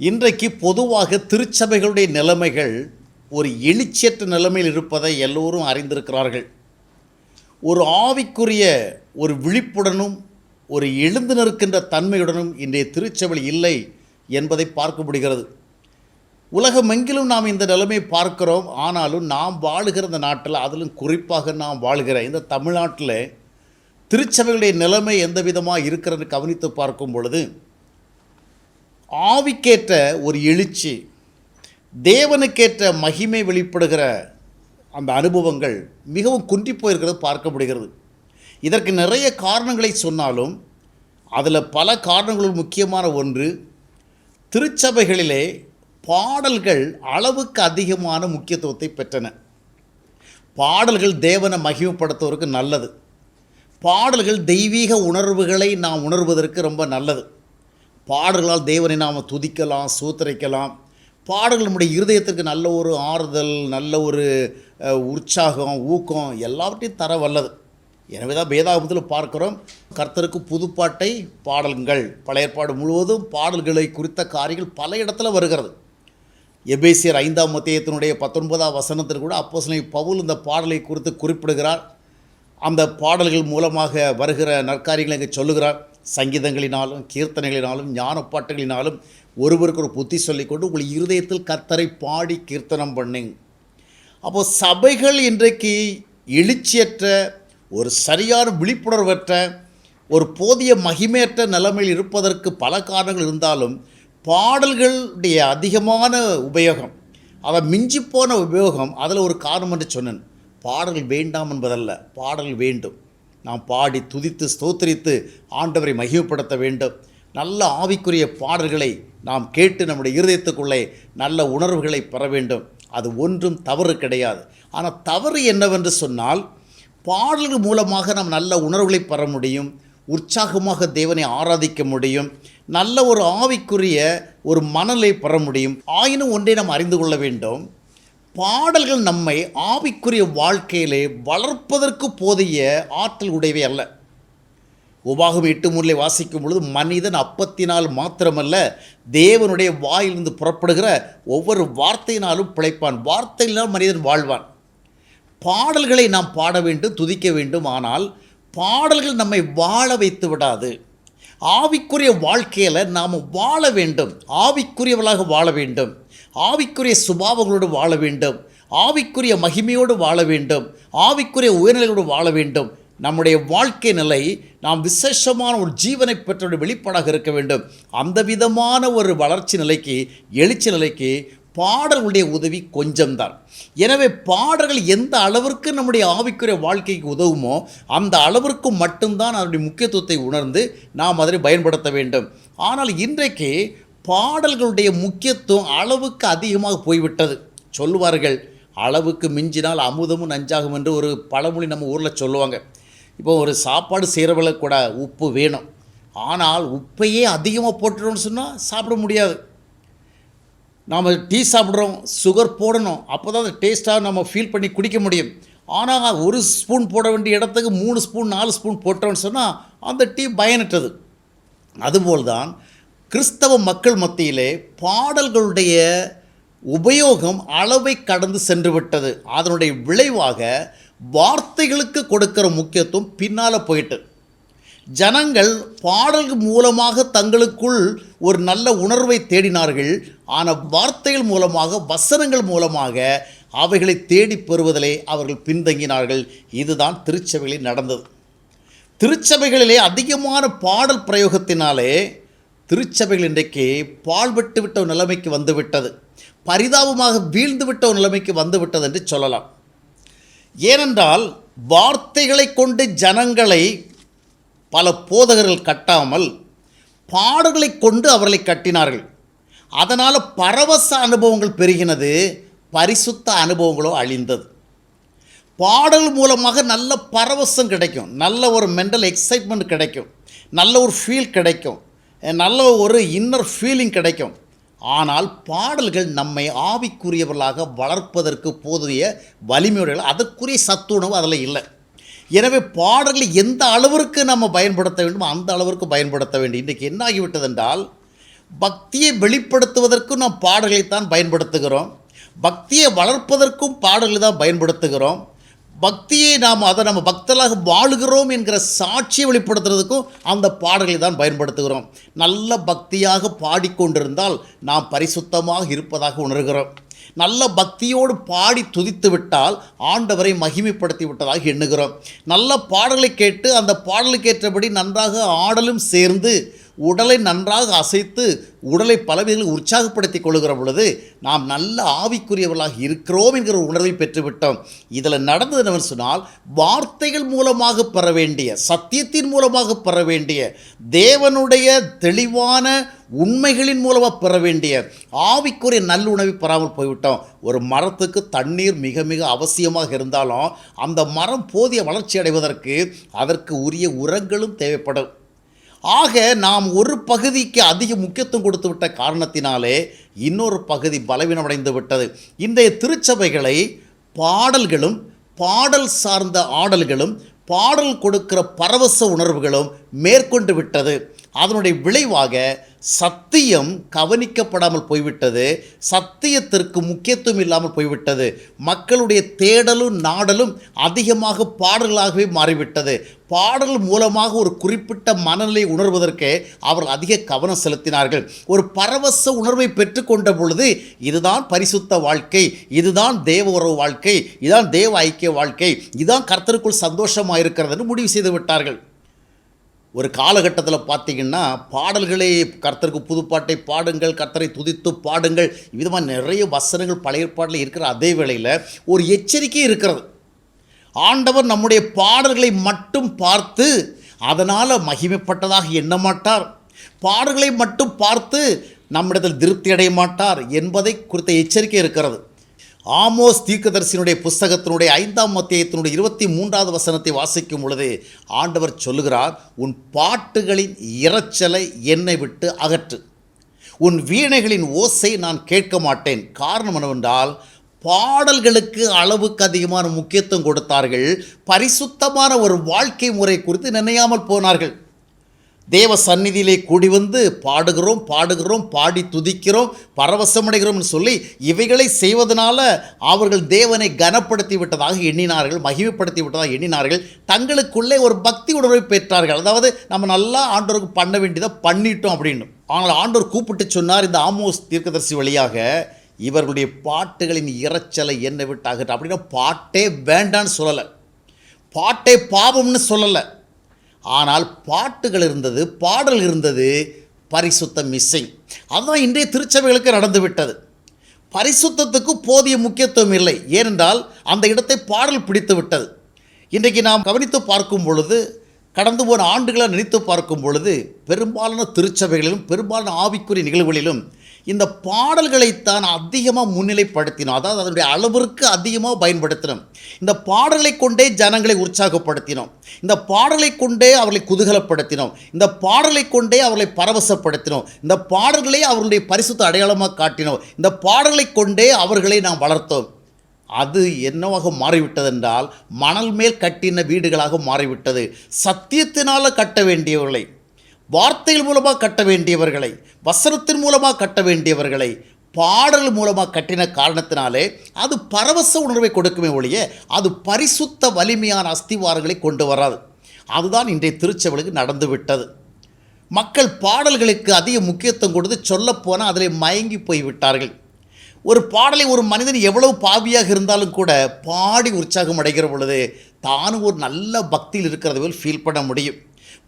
இன்றைக்கு பொதுவாக திருச்சபைகளுடைய நிலைமைகள் ஒரு எழுச்சியற்ற நிலைமையில் இருப்பதை எல்லோரும் அறிந்திருக்கிறார்கள். ஒரு ஆவிக்குரிய ஒரு விழிப்புடனும் ஒரு எழுந்து நிற்கின்ற தன்மையுடனும் இன்றைய திருச்சபை இல்லை என்பதை பார்க்க முடிகிறது. உலகமெங்கிலும் நாம் இந்த நிலைமையை பார்க்கிறோம். ஆனாலும் நாம் வாழுகிற இந்த நாட்டில் அதிலும் குறிப்பாக நாம் வாழ்கிற இந்த தமிழ்நாட்டில் திருச்சபைகளுடைய நிலைமை எந்த விதமாக இருக்கிறது கவனித்து பார்க்கும் பொழுது ஆவிக்கேற்ற ஒரு எழுச்சி தேவனுக்கேற்ற மகிமை வெளிப்படுகிற அந்த அனுபவங்கள் மிகவும் குன்றி போயிருக்கிறது பார்க்க முடிகிறது இதற்கு நிறைய காரணங்களை சொன்னாலும் அதில் பல காரணங்களுள் முக்கியமான ஒன்று திருச்சபைகளிலே பாடல்கள் அளவுக்கு அதிகமான முக்கியத்துவத்தை பெற்றன. பாடல்கள் தேவனை மகிமைப்படுத்துவதற்கு நல்லது. பாடல்கள் தெய்வீக உணர்வுகளை நாம் உணர்வதற்கு ரொம்ப நல்லது. பாடல்களால் தேவனை நாம் துதிக்கலாம் சூத்தரிக்கலாம். பாடல்கள் நம்முடைய இருதயத்திற்கு நல்ல ஒரு ஆறுதல் நல்ல ஒரு உற்சாகம் ஊக்கம் எல்லாவற்றையும் தர வல்லது. எனவே தான் வேதாகமத்தில் பார்க்கிறோம் கர்த்தருக்கு புதுப்பாட்டை பாடல்கள். பழைய ஏற்பாடு முழுவதும் பாடல்களை குறித்த காரியங்கள் பல இடத்துல வருகிறது. எபேசியர் ஐந்தாம் மத்தியத்தினுடைய பத்தொன்பதாம் வசனத்தில் கூட அப்போஸ்தலன் பவுல் இந்த பாடலை குறித்து குறிப்பிடுகிறார். அந்த பாடல்கள் மூலமாக வருகிற நற்காரியங்களை இங்கே சொல்லுகிறார். சங்கீதங்களினாலும் கீர்த்தனைகளினாலும் ஞானப்பாட்டுகளினாலும் ஒருவருக்கு ஒரு புத்தி சொல்லிக்கொண்டு உங்கள் இருதயத்தில் கத்தரை பாடி கீர்த்தனம் பண்ணுங்க. அப்போ சபைகள் இன்றைக்கு எழுச்சியற்ற ஒரு சரியான விழிப்புணர்வற்ற ஒரு போதிய மகிமையற்ற நிலைமையில் இருப்பதற்கு பல காரணங்கள் இருந்தாலும் பாடல்களுடைய அதிகமான உபயோகம் அதை மிஞ்சிப்போன உபயோகம் அதில் ஒரு காரணம் என்று சொன்னேன். பாடல் வேண்டாம் என்பதல்ல பாடல் வேண்டும். நாம் பாடி துதித்து ஸ்தோத்திரித்து ஆண்டவரை மகிமைப்படுத்த வேண்டும். நல்ல ஆவிக்குரிய பாடல்களை நாம் கேட்டு நம்முடைய இருதயத்துக்குள்ளே நல்ல உணர்வுகளை பெற வேண்டும். அது ஒன்றும் தவறு கிடையாது. ஆனால் தவறு என்னவென்று சொன்னால் பாடல்கள் மூலமாக நாம் நல்ல உணர்வுகளை பெற முடியும். உற்சாகமாக தேவனை ஆராதிக்க முடியும். நல்ல ஒரு ஆவிக்குரிய ஒரு மணலை பெற முடியும். ஆயினும் ஒன்றை நாம் அறிந்து கொள்ள வேண்டும். பாடல்கள் நம்மை ஆவிக்குரிய வாழ்க்கையிலே வளர்ப்பதற்கு போதிய ஆற்றல் உடையவை அல்ல. உபாகம் எட்டு மூலை வாசிக்கும் பொழுது மனிதன் அப்பத்தினால் மாத்திரமல்ல தேவனுடைய வாயிலிருந்து புறப்படுகிற ஒவ்வொரு வார்த்தையினாலும் பிழைப்பான். வார்த்தையினால் மனிதன் வாழ்வான். பாடல்களை நாம் பாட வேண்டும் துதிக்க வேண்டும். ஆனால் பாடல்கள் நம்மை வாழ வைத்து விடாது. ஆவிக்குரிய வாழ்க்கையில் நாம் வாழ வேண்டும். ஆவிக்குரியவளாக வாழ வேண்டும். ஆவிக்குரிய சுபாவங்களோடு வாழ வேண்டும். ஆவிக்குரிய மகிமையோடு வாழ வேண்டும். ஆவிக்குரிய உயர்நிலையோடு வாழ வேண்டும். நம்முடைய வாழ்க்கை நிலை நாம் விசேஷமான ஒரு ஜீவனை பெற்ற வெளிப்பாடாக இருக்க வேண்டும். அந்த விதமான ஒரு வளர்ச்சி நிலைக்கு எழுச்சி நிலைக்கு பாடல்களுடைய உதவி கொஞ்சம்தான். எனவே பாடல்கள் எந்த அளவிற்கு நம்முடைய ஆவிக்குரிய வாழ்க்கைக்கு உதவுமோ அந்த அளவிற்கு மட்டும்தான் அதனுடைய முக்கியத்துவத்தை உணர்ந்து நாம் அதனை பயன்படுத்த வேண்டும். ஆனால் இன்றைக்கு பாடல்களுடைய முக்கியத்துவம் அளவுக்கு அதிகமாக போய்விட்டது. சொல்லுவார்கள் அளவுக்கு மிஞ்சினால் அமுதமும் நஞ்சாகும் என்று ஒரு பழமொழி நம்ம ஊரில் சொல்லுவாங்க. இப்போ ஒரு சாப்பாடு செய்கிறவளை கூட உப்பு வேணும். ஆனால் உப்பையே அதிகமாக போட்டுட்டோம்னு சொன்னால் சாப்பிட முடியாது. நாம் டீ சாப்பிட்றோம் சுகர் போடணும். அப்போ தான் அந்த டேஸ்ட்டாக நம்ம ஃபீல் பண்ணி குடிக்க முடியும். ஆனால் ஒரு ஸ்பூன் போட வேண்டிய இடத்துக்கு மூணு ஸ்பூன் நாலு ஸ்பூன் போட்டோம்னு சொன்னால் அந்த டீ பயனற்றது. அதுபோல்தான் கிறிஸ்தவ மக்கள் மத்தியிலே பாடல்களுடைய உபயோகம் அளவை கடந்து சென்று விட்டது. அதனுடைய விளைவாக வார்த்தைகளுக்கு கொடுக்கிற முக்கியத்துவம் பின்னால் போயிட்டு. ஜனங்கள் பாடல்கள் மூலமாக தங்களுக்குள் ஒரு நல்ல உணர்வை தேடினார்கள். ஆனால் வார்த்தைகள் மூலமாக வசனங்கள் மூலமாக அவைகளை தேடி பெறுவதிலே அவர்கள் பின்தங்கினார்கள். இதுதான் திருச்சபைகளில் நடந்தது. திருச்சபைகளிலே அதிகமான பாடல் பிரயோகத்தினாலே திருச்சபைகள் இன்றைக்கு பால்பட்டு விட்ட ஒரு நிலைமைக்கு வந்துவிட்டது. பரிதாபமாக வீழ்ந்து விட்ட ஒரு நிலைமைக்கு வந்துவிட்டது என்று சொல்லலாம். ஏனென்றால் வார்த்தைகளை கொண்டு ஜனங்களை பல போதகர்கள் கட்டாமல் பாடுகளை கொண்டு அவர்களை கட்டினார்கள். அதனால் பரவச அனுபவங்கள் பெருகினது பரிசுத்த அனுபவங்களோ அழிந்தது. பாடல் மூலமாக நல்ல பரவசம் கிடைக்கும். நல்ல ஒரு மென்டல் எக்ஸைட்மெண்ட் கிடைக்கும். நல்ல ஒரு ஃபீல் கிடைக்கும். நல்ல ஒரு இன்னர் ஃபீலிங் கிடைக்கும். ஆனால் பாடல்கள் நம்மை ஆவிக்குரியவர்களாக வளர்ப்பதற்கு போதிய வலிமையுடைய அதற்குரிய சத்துணவு அதில் இல்லை. எனவே பாடல்களை எந்த அளவிற்கு நம்ம பயன்படுத்த வேண்டுமோ அந்த அளவிற்கு பயன்படுத்த வேண்டும். இன்றைக்கு என்ன ஆகிவிட்டது என்றால் பக்தியை வெளிப்படுத்துவதற்கும் நாம் பாடல்களைத்தான் பயன்படுத்துகிறோம். பக்தியை வளர்ப்பதற்கும் பாடல்களை தான் பயன்படுத்துகிறோம். பக்தியை நாம் அதை நம்ம பக்தர்களாக வாழுகிறோம் என்கிற சாட்சியை வெளிப்படுத்துறதுக்கும் அந்த பாடல்களை தான் பயன்படுத்துகிறோம். நல்ல பக்தியாக பாடிக்கொண்டிருந்தால் நாம் பரிசுத்தமாக இருப்பதாக உணர்கிறோம். நல்ல பக்தியோடு பாடி துதித்து விட்டால் ஆண்டவரை மகிமைப்படுத்தி விட்டதாக எண்ணுகிறோம். நல்ல பாடலை கேட்டு அந்த பாடலுக்கேற்றபடி நன்றாக ஆடலும் சேர்ந்து உடலை நன்றாக அசைத்து உடலை பலவிதங்களில் உற்சாகப்படுத்திக் கொள்கிற பொழுது நாம் நல்ல ஆவிக்குரியவர்களாக இருக்கிறோம் என்கிற உணர்வை பெற்றுவிட்டோம். இதில் நடந்தது என்னவென்று சொன்னால் வார்த்தைகள் மூலமாக பெற வேண்டிய சத்தியத்தின் மூலமாக பெற வேண்டிய தேவனுடைய தெளிவான உண்மைகளின் மூலமாக பெற வேண்டிய ஆவிக்குரிய நல்லுணவை பெறாமல் போய்விட்டோம். ஒரு மரத்துக்கு தண்ணீர் மிக மிக அவசியமாக இருந்தாலும் அந்த மரம் போதிய வளர்ச்சி அடைவதற்கு அதற்கு உரிய உரங்களும் தேவைப்படும். ஆக நாம் ஒரு பகுதிக்கு அதிக முக்கியத்துவம் கொடுத்து விட்ட காரணத்தினாலே இன்னொரு பகுதி பலவீனமடைந்து விட்டது. இன்றைய திருச்சபைகளை பாடல்களும் பாடல் சார்ந்த ஆடல்களும் பாடல் கொடுக்கிற பரவச உணர்வுகளும் மேற்கொண்டு விட்டது. அதனுடைய விளைவாக சத்தியம் கவனிக்கப்படாமல் போய்விட்டது சத்தியத்திற்கு முக்கியத்துவம் இல்லாமல் போய்விட்டது. மக்களுடைய தேடலும் நாடலும் அதிகமாக பாடல்களாகவே மாறிவிட்டது. பாடல் மூலமாக ஒரு குறிப்பிட்ட மனநிலை உணர்வதற்கு அவர்கள் அதிக கவனம் செலுத்தினார்கள். ஒரு பரவச உணர்வை பெற்றுக்கொண்ட பொழுது இதுதான் பரிசுத்த வாழ்க்கை இதுதான் தேவ உறவு வாழ்க்கை இதுதான் தேவ ஐக்கிய வாழ்க்கை இதுதான் கர்த்தருக்குள் சந்தோஷமாக இருக்கிறதுன்னு முடிவு செய்து விட்டார்கள். ஒரு காலகட்டத்தில் பார்த்தீங்கன்னா பாடல்களே கர்த்தருக்கு புதுப்பாட்டை பாடுங்கள் கர்த்தரை துதித்து பாடுங்கள். விதமாக நிறைய வசனங்கள் பழைய பாடலில் இருக்கிற அதே வேளையில் ஒரு எச்சரிக்கை இருக்கிறது. ஆண்டவர் நம்முடைய பாடல்களை மட்டும் பார்த்து அதனால் மகிமைப்பட்டதாக எண்ண மாட்டார். பாடல்களை மட்டும் பார்த்து நம்மிடத்தில் திருப்தி அடைய மாட்டார் என்பதை குறித்த எச்சரிக்கை இருக்கிறது. ஆமோஸ் தீர்க்கதரிசியினுடைய புஸ்தகத்தினுடைய ஐந்தாம் மத்தியத்தினுடைய இருபத்தி மூன்றாவது வசனத்தை வாசிக்கும் பொழுது ஆண்டவர் சொல்லுகிறார் உன் பாட்டுகளின் இரைச்சலை என்னை விட்டு அகற்று. உன் வீணைகளின் ஓசை நான் கேட்க மாட்டேன். காரணம் என்னவென்றால் பாடல்களுக்கு அளவுக்கு அதிகமான முக்கியத்துவம் கொடுத்தார்கள். பரிசுத்தமான ஒரு வாழ்க்கை முறை குறித்து நினையாமல் போனார்கள். தேவ சந்நிதியிலே கூடி வந்து பாடுகிறோம் பாடுகிறோம் பாடி துதிக்கிறோம் பரவசமடைகிறோம்னு சொல்லி இவைகளை செய்வதனால அவர்கள் தேவனை கனப்படுத்தி விட்டதாக எண்ணினார்கள் மகிமைப்படுத்தி விட்டதாக எண்ணினார்கள். தங்களுக்குள்ளே ஒரு பக்தி உணர்வை பெற்றார்கள். அதாவது நம்ம நல்லா ஆண்டோருக்கு பண்ண வேண்டியதை பண்ணிட்டோம் அப்படின்னு. ஆனால் ஆண்டோர் கூப்பிட்டு சொன்னார் இந்த ஆமோஸ் தீர்க்கதரிசி வழியாக இவர்களுடைய பாட்டுகளின் இரைச்சலை என்னை விட்டாகட்டும். அப்படின்னா பாட்டே வேண்டான்னு சொல்லலை. பாட்டே பாவம்னு சொல்லலை. ஆனால் பாட்டுகள் இருந்தது பாடல் இருந்தது பரிசுத்த மிஸ்ஸிங் அதுதான் இன்றைய திருச்சபைகளுக்கு நடந்துவிட்டது. பரிசுத்தத்துக்கு போதிய முக்கியத்துவம் இல்லை. ஏனென்றால் அந்த இடத்தை பாடல் பிடித்து விட்டது. இன்றைக்கு நாம் கவனித்து பார்க்கும் பொழுது கடந்து போன ஆண்டுகளை நினைத்து பார்க்கும் பொழுது பெரும்பாலான திருச்சபைகளிலும் பெரும்பாலான ஆவிக்குரிய நிகழ்வுகளிலும் இந்த பாடல்களைத்தான் அதிகமாக முன்னிலைப்படுத்தினோம். அதாவது அதனுடைய அளவிற்கு அதிகமாக பயன்படுத்தினோம். இந்த பாடலை கொண்டே ஜனங்களை உற்சாகப்படுத்தினோம். இந்த பாடலை கொண்டே அவர்களை குதூகலப்படுத்தினோம். இந்த பாடலை கொண்டே அவர்களை பரவசப்படுத்தினோம். இந்த பாடல்களை அவர்களுடைய பரிசுத்த அடையாளமாக காட்டினோம். இந்த பாடலை கொண்டே அவர்களை நாம் வளர்த்தோம். அது என்னவாக மாறிவிட்டதென்றால் மணல் மேல் கட்டின வீடுகளாக மாறிவிட்டது. சத்தியத்தினால் கட்ட வேண்டியவர்களை வார்த்தைகள் மூலமாக கட்ட வேண்டியவர்களை வசனத்தின் மூலமாக கட்ட வேண்டியவர்களை பாடல் மூலமாக கட்டின காரணத்தினாலே அது பரவச உணர்வை கொடுக்குமே ஒழிய அது பரிசுத்த வலிமையான அஸ்திவாரங்களை கொண்டு வராது. அதுதான் இன்றைய திருச்செவலுக்கு நடந்துவிட்டது மக்கள் பாடல்களுக்கு அதிக முக்கியத்துவம் கொடுத்து சொல்லப்போனால் அதில் மயங்கி போய் விட்டார்கள். ஒரு பாடலை ஒரு மனிதன் எவ்வளவு பாவியாக இருந்தாலும் கூட பாடி உற்சாகம் அடைகிற பொழுது தானும் ஒரு நல்ல பக்தியில் இருக்கிறது போல் ஃபீல் பண்ண முடியும்.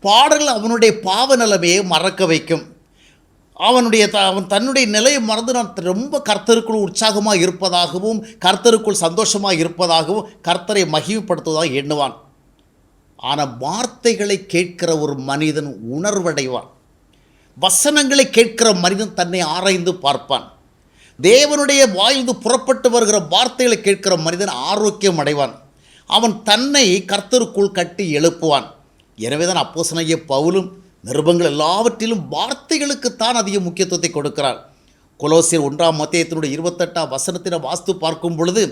பாடல்கள் அவனுடைய பாவ நிலைமையை மறக்க வைக்கும். அவனுடைய த அவன் தன்னுடைய நிலையை மறந்து நான் ரொம்ப கர்த்தருக்குள் உற்சாகமாக இருப்பதாகவும் கர்த்தருக்குள் சந்தோஷமாக இருப்பதாகவும் கர்த்தரை மகிமைப்படுத்துவதாக எண்ணுவான். ஆனால் வார்த்தைகளை கேட்கிற ஒரு மனிதன் உணர்வடைவான். வசனங்களை கேட்கிற மனிதன் தன்னை ஆராய்ந்து பார்ப்பான். தேவனுடைய வாயிலிருந்து புறப்பட்டு வருகிற வார்த்தைகளை கேட்கிற மனிதன் ஆரோக்கியம் அடைவான். அவன் தன்னை கர்த்தருக்குள் கட்டி எழுப்புவான். எனவே தான் அப்போசனைய பவுலும் நிருபங்கள் எல்லாவற்றிலும் வார்த்தைகளுக்குத்தான் அதிக முக்கியத்துவத்தை கொடுக்கிறார். கொலோசியர் ஒன்றாம் மத்தியத்தினுடைய இருபத்தெட்டாம் வசனத்தின வாஸ்து பார்க்கும் பொழுது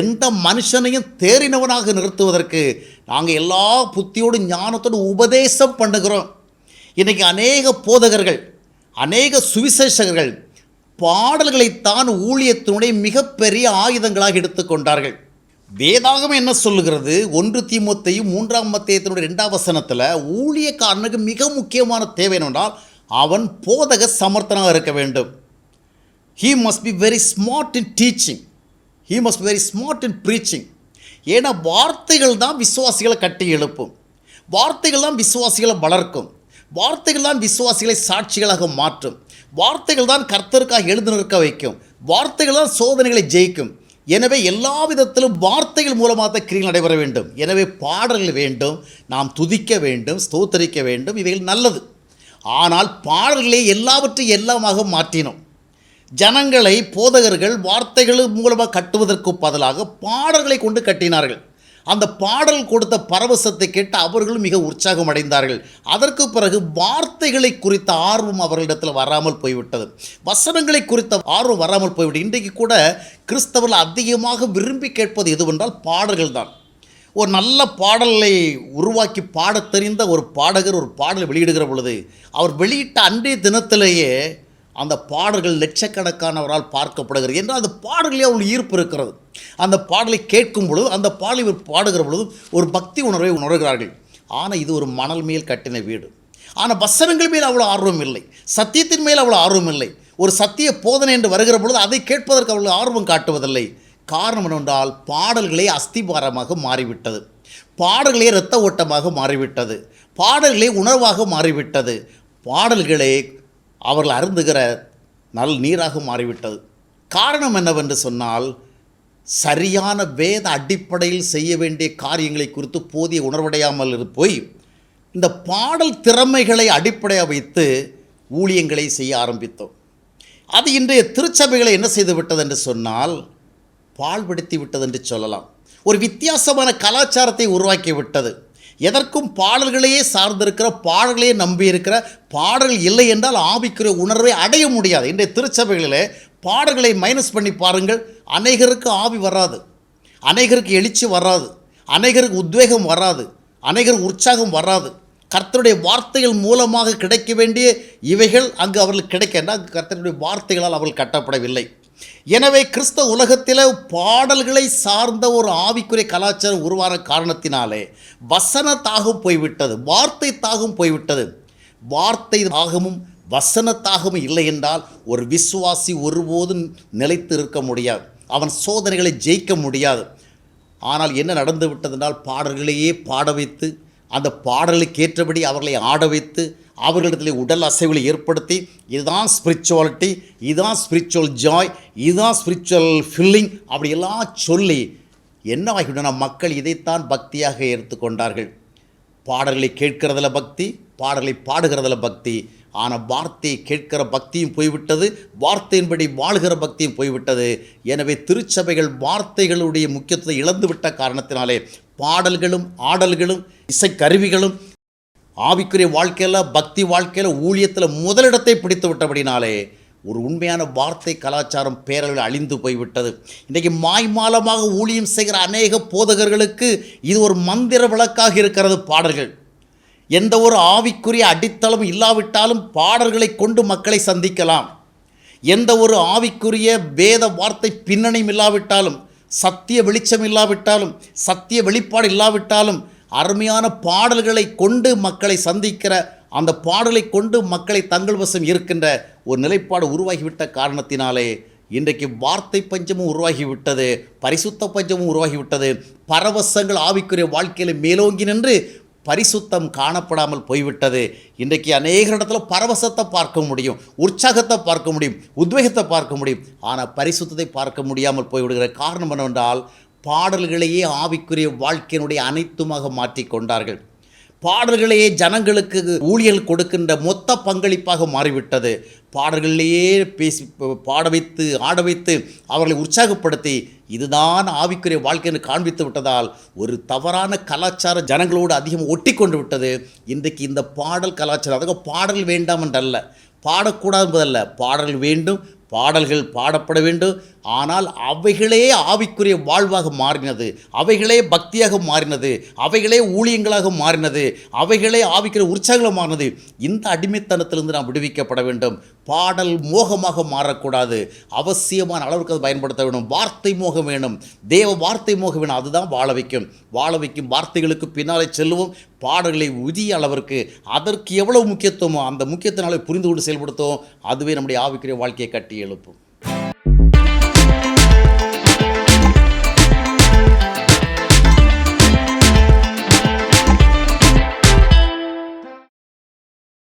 எந்த மனுஷனையும் தேறினவனாக நிறுத்துவதற்கு நாங்கள் எல்லா புத்தியோடு ஞானத்தோடு உபதேசம் பண்ணுகிறோம். இன்றைக்கி அநேக போதகர்கள் அநேக சுவிசேஷகர்கள் பாடல்களைத்தான் ஊழியத்தினுடைய மிகப்பெரிய ஆயுதங்களாக எடுத்துக்கொண்டார்கள். வேதாகம் என்ன சொல்லுகிறது? ஒன்று தீமுத்தையும் மூன்றாம் மத்தியத்தினுடைய ரெண்டாம் வசனத்தில் ஊழியக்காரனுக்கு மிக முக்கியமான தேவை என்னென்றால் அவன் போதக சமர்த்தனாக இருக்க வேண்டும். He must be very smart in teaching he must very smart in preaching ஏன்னா வார்த்தைகள் தான் விசுவாசிகளை கட்டி எழுப்பும். வார்த்தைகள் தான் விசுவாசிகளை வளர்க்கும். வார்த்தைகள் தான் விசுவாசிகளை சாட்சிகளாக மாற்றும். வார்த்தைகள் தான் கர்த்தருக்காக எழுந்து நிற்க வைக்கும். வார்த்தைகள் தான் சோதனைகளை ஜெயிக்கும். எனவே எல்லா விதத்திலும் வார்த்தைகள் மூலமாக தான் கிரிகள் நடைபெற வேண்டும். எனவே பாடல்கள் வேண்டும் நாம் துதிக்க வேண்டும் ஸ்தோத்தரிக்க வேண்டும் இவைகள் நல்லது. ஆனால் பாடல்களை எல்லாவற்றையும் எல்லாமாக மாற்றினோம். ஜனங்களை போதகர்கள் வார்த்தைகள் மூலமாக கட்டுவதற்கு பதிலாக பாடல்களை கொண்டு கட்டினார்கள். அந்த பாடல் கொடுத்த பரவசத்தை கேட்டு அவர்களும் மிக உற்சாகம் அடைந்தார்கள் அதற்கு பிறகு வார்த்தைகளை குறித்த ஆர்வம் அவர்களிடத்தில் வராமல் போய்விட்டது. வசனங்களை குறித்த ஆர்வம் வராமல் போய்விட்டது. இன்றைக்கு கூட கிறிஸ்தவர்கள் அதிகமாக விரும்பி கேட்பது எதுவென்றால் பாடல்கள் தான். ஒரு நல்ல பாடலை உருவாக்கி பாடத் தெரிந்த ஒரு பாடகர் ஒரு பாடலை வெளியிடுகிற பொழுது அவர் வெளியிட்ட அன்றைய தினத்திலேயே அந்த பாடல்கள் லட்சக்கணக்கானவரால் பார்க்கப்படுகிறது. என்றால் அந்த பாடல்களே அவள் ஈர்ப்பு இருக்கிறது. அந்த பாடலை கேட்கும் பொழுது அந்த பாடலை இவர் பாடுகிற பொழுது ஒரு பக்தி உணர்வை உணர்கிறார்கள். ஆனால் இது ஒரு மணல் மேல் கட்டின வீடு. ஆனால் வசனங்கள் மேல் அவ்வளோ ஆர்வம் இல்லை. சத்தியத்தின் மேல் அவ்வளோ ஆர்வம் இல்லை. ஒரு சத்திய போதனை என்று வருகிற பொழுது அதை கேட்பதற்கு அவ்வளோ ஆர்வம் காட்டுவதில்லை. காரணம் என்னவென்றால் பாடல்களே அஸ்திபாரமாக மாறிவிட்டது. பாடல்களே இரத்த ஓட்டமாக மாறிவிட்டது. பாடல்களே உணர்வாக மாறிவிட்டது. பாடல்களே அவர்கள் அருந்துகிற நல் நீராக மாறிவிட்டது. காரணம் என்னவென்று சொன்னால் சரியான வேத அடிப்படையில் செய்ய வேண்டிய காரியங்களை குறித்து போதிய உணர்வடையாமல் போய் இந்த பாடல் திறமைகளை அடிப்படையாக வைத்து ஊழியங்களை செய்ய ஆரம்பித்தோம். அது இன்றைய திருச்சபைகளை என்ன செய்து விட்டது என்று சொன்னால் பாழ்படுத்தி விட்டது என்று சொல்லலாம். ஒரு வித்தியாசமான கலாச்சாரத்தை உருவாக்கி விட்டது. எதற்கும் பாடல்களையே சார்ந்திருக்கிற பாடல்களையே நம்பியிருக்கிற பாடல்கள் இல்லை என்றால் ஆவிக்குரிய உணர்வை அடைய முடியாது. இன்றைய திருச்சபைகளில் பாடல்களை மைனஸ் பண்ணி பாருங்கள். அநேகருக்கு ஆவி வராது. அநேகருக்கு எழுச்சி வராது. அநேகருக்கு உத்வேகம் வராது. அநேகருக்கு உற்சாகம் வராது. கர்த்தருடைய வார்த்தைகள் மூலமாக கிடைக்க வேண்டிய இவைகள் அங்கு அவர்களுக்கு கிடைக்கின்றன கர்த்தருடைய வார்த்தைகளால் அவர்கள் கட்டப்படவில்லை. எனவே கிறிஸ்தவ உலகத்தில் பாடல்களை சார்ந்த ஒரு ஆவிக்குரிய கலாச்சாரம் உருவான காரணத்தினாலே வசன தாகம் போய்விட்டது. வார்த்தை தாகம் போய்விட்டது. வார்த்தை தாகமும் வசனத்தாகவும் இல்லை என்றால் ஒரு விசுவாசி ஒருபோதும் நிலைத்து இருக்க முடியாது. அவன் சோதனைகளை ஜெயிக்க முடியாது. ஆனால் என்ன நடந்து விட்டதென்றால் பாடல்களையே பாட வைத்து அந்த பாடலுக்கு ஏற்றபடி அவர்களை ஆட வைத்து அவர்களிடத்தில் உடல் அசைவுகளை ஏற்படுத்தி இதுதான் ஸ்பிரிச்சுவாலிட்டி இதுதான் ஸ்பிரிச்சுவல் ஜாய் இதுதான் ஸ்பிரிச்சுவல் ஃபில்லிங் அப்படியெல்லாம் சொல்லி என்ன என்னவாகிவிட்டன மக்கள் இதைத்தான் பக்தியாக எடுத்துக்கொண்டார்கள். பாடல்களை கேட்கிறதுல பக்தி பாடலை பாடுகிறதுல பக்தி. ஆனால் வார்த்தையை கேட்கிற பக்தியும் போய்விட்டது வார்த்தையின்படி வாழ்கிற பக்தியும் போய்விட்டது. எனவே திருச்சபைகள் வார்த்தைகளுடைய முக்கியத்துவத்தை இழந்துவிட்ட காரணத்தினாலே பாடல்களும் ஆடல்களும் இசைக்கருவிகளும் ஆவிக்குரிய வாழ்க்கையில் பக்தி வாழ்க்கையில் ஊழியத்தில் முதலிடத்தை பிடித்து விட்டபடினாலே ஒரு உண்மையான வார்த்தை கலாச்சாரம் பேரளவில் அழிந்து போய்விட்டது. இன்றைக்கி மாய்மாலமாக ஊழியம் செய்கிற அநேக போதகர்களுக்கு இது ஒரு மந்திர விளக்காக இருக்கிறது பாடல்கள். எந்த ஒரு ஆவிக்குரிய அடித்தளம் இல்லாவிட்டாலும் பாடல்களை கொண்டு மக்களை சந்திக்கலாம். எந்த ஒரு ஆவிக்குரிய வேத வார்த்தை பின்னணியும் இல்லாவிட்டாலும் சத்திய வெளிச்சம் இல்லாவிட்டாலும் சத்திய வெளிப்பாடு இல்லாவிட்டாலும் அருமையான பாடல்களை கொண்டு மக்களை சந்திக்கிற அந்த பாடலை கொண்டு மக்களை தங்கள் வசம் இருக்கின்ற ஒரு நிலைப்பாடு உருவாகிவிட்ட காரணத்தினாலே இன்றைக்கு வார்த்தை பஞ்சமும் உருவாகிவிட்டது பரிசுத்த பஞ்சமும் உருவாகிவிட்டது. பரவசங்கள் ஆவிக்குரிய வாழ்க்கையில் மேலோங்கி நின்று பரிசுத்தம் காணப்படாமல் போய்விட்டது. இன்றைக்கு அநேக இடத்துல பரவசத்தை பார்க்க முடியும் உற்சாகத்தை பார்க்க முடியும் உத்வேகத்தை பார்க்க முடியும். ஆனால் பரிசுத்தத்தை பார்க்க முடியாமல் போய்விடுகிற காரணம் என்னவென்றால் பாடல்களையே ஆவிக்குரிய வாழ்க்கையினுடைய அனைத்துமாக மாற்றி கொண்டார்கள் பாடல்களையே ஜனங்களுக்கு ஊழியல் கொடுக்கின்ற மொத்த பங்களிப்பாக மாறிவிட்டது. பாடல்களிலேயே பேசி பாட வைத்து ஆட வைத்து அவர்களை உற்சாகப்படுத்தி இதுதான் ஆவிக்குரிய வாழ்க்கைன்னு காண்பித்து விட்டதால் ஒரு தவறான கலாச்சார ஜனங்களோடு அதிகம் ஒட்டி கொண்டு விட்டது. இன்றைக்கு இந்த பாடல் கலாச்சாரம் அதாவது பாடல் வேண்டாம் என்றல்ல பாடக்கூடாது என்பதல்ல. பாடல் வேண்டும் பாடல்கள் பாடப்பட வேண்டும் ஆனால் அவைகளே ஆவிக்குரிய வாழ்வாக மாறினது. அவைகளே பக்தியாக மாறினது. அவைகளே ஊழியங்களாக மாறினது. அவைகளே ஆவிக்குரிய உற்சாகங்களாக மாறினது. இந்த அடிமைத்தனத்திலிருந்து நாம் விடுவிக்கப்பட வேண்டும். பாடல் மோகமாக மாறக்கூடாது. அவசியமான அளவுக்கு அதை பயன்படுத்த வேண்டும். வார்த்தை மோகம் வேணும். தேவ வார்த்தை மோகம் வேணும். அதுதான் வாழ வைக்கும். வாழ வைக்கும் வார்த்தைகளுக்கு பின்னாலே செல்லுவோம். பாடல்களை உதிய அளவிற்கு அதற்கு எவ்வளவு முக்கியத்துவமோ அந்த முக்கியத்தினாலே புரிந்து கொண்டு செயல்படுத்துவோம். அதுவே நம்முடைய ஆவிக்குரிய வாழ்க்கையை கட்டி எழுப்பும்.